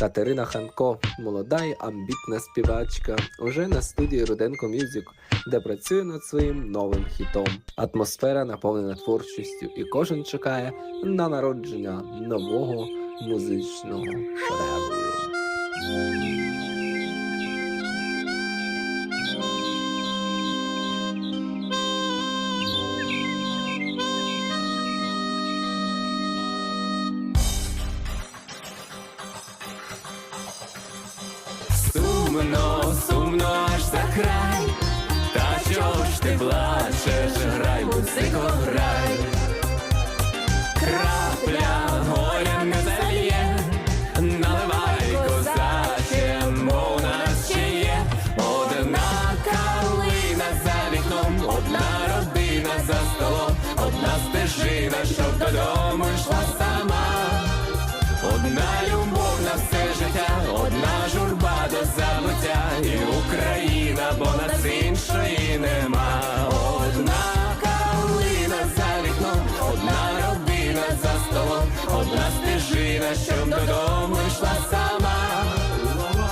Катерина Ханко, молода й амбітна співачка, уже на студії Руденко Мюзик, де працює над своїм новим хітом. Атмосфера наповнена творчістю, і кожен чекає на народження нового музичного шедевру. Сумно, сумно аж за край, та чого ж ти плачеш, грай, музико, грай, крапля горя не залє, наливай козаче, мов нас ще є. Одна калина за вікном, одна родина за столом, одна стежина, щоб додому йшла сама. Одна любов стежина, щоб додому йшла сама.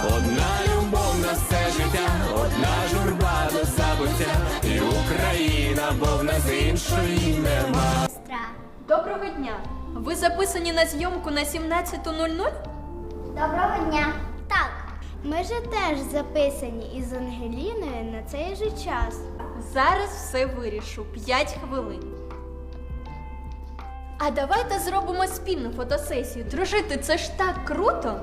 Одна любов на все життя, одна журба до забуття, і Україна, бо в нас іншої нема. Сестра. Доброго дня! Ви записані на зйомку на 17.00? Доброго дня. Так, ми же теж записані із Ангеліною на цей же час. Зараз все вирішу. 5 хвилин. А давайте зробимо спільну фотосесію. Дружити, це ж так круто.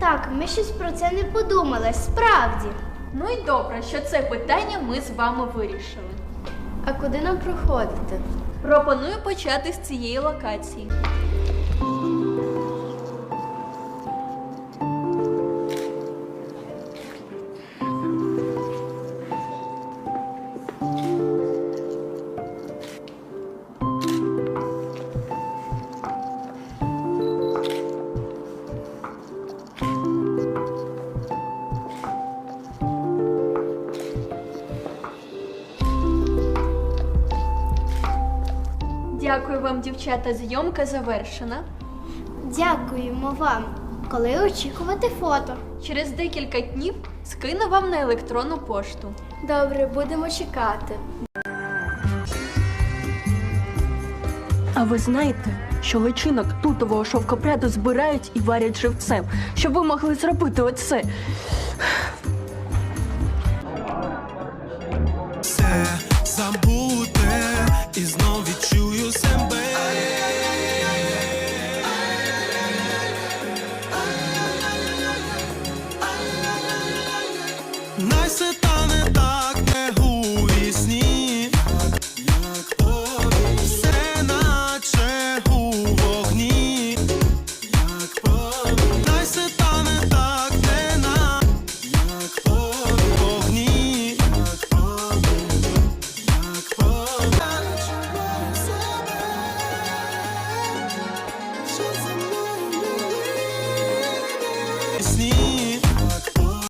Так, ми щось про це не подумали, справді. Ну і добре, що це питання ми з вами вирішили. А куди нам проходити? Пропоную почати з цієї локації. Дякую вам, дівчата. Зйомка завершена. Дякуємо вам. Коли очікувати фото? Через декілька днів скину вам на електронну пошту. Добре, будемо чекати. А ви знаєте, що личинок тутового шовкопряду збирають і варять живцем, щоб ви могли зробити оце. все забув.